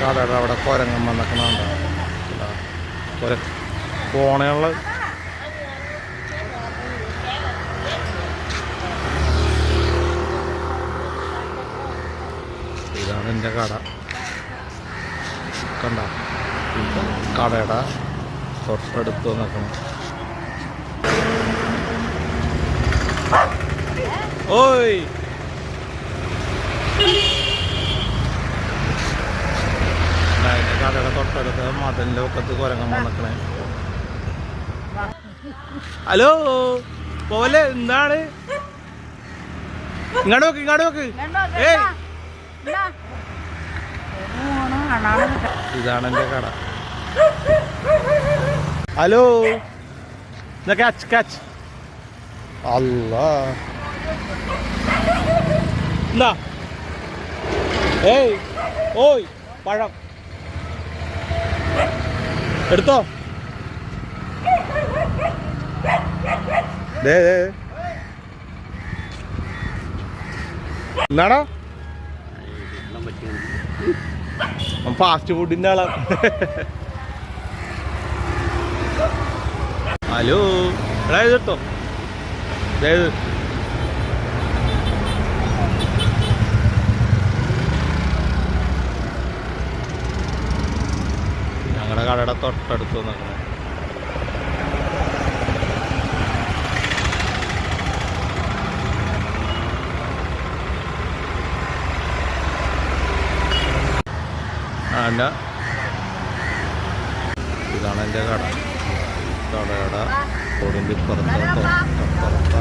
കടയുടെ അവിടെ കുരങ്ങൻ വന്നേക്കണുണ്ട് കുര പോണയുള്ള ഇതാണ് എന്റെ കട. കണ്ട? കടയുടെ തൊട്ടടുത്ത് നിൽക്കണം ഓയ് അതിന്റെ കടയുടെ തൊട്ടടുത്ത് മതിലിന്റെ ഒക്കത്ത് കുരങ്ങൻ വന്നിക്കണേ. ഹലോ പോലെ എന്താണ്? ഇങ്ങോട്ട് നോക്ക് ഇങ്ങോട്ട് നോക്ക്. ഏയ്. ഇതാണ് എന്റെ കട. ഹലോ കാച്ച് കാച്ച് അല്ല എന്താ? ഏയ് ഓയ് പഴം. എടുത്തോ? എന്നാടാ? ഫാസ്റ്റ് ഫുഡിന്റെ ആളാ. ഹലോ. എടാ എടുത്തോ? ഞങ്ങളുടെ കടയുടെ തൊട്ടടുത്ത് നിൽക്കുന്നത് ഇതാണ് എന്റെ കട. കടയുടെ റോഡിന്റെ പുറത്ത് തൊട്ടപ്പുറത്ത.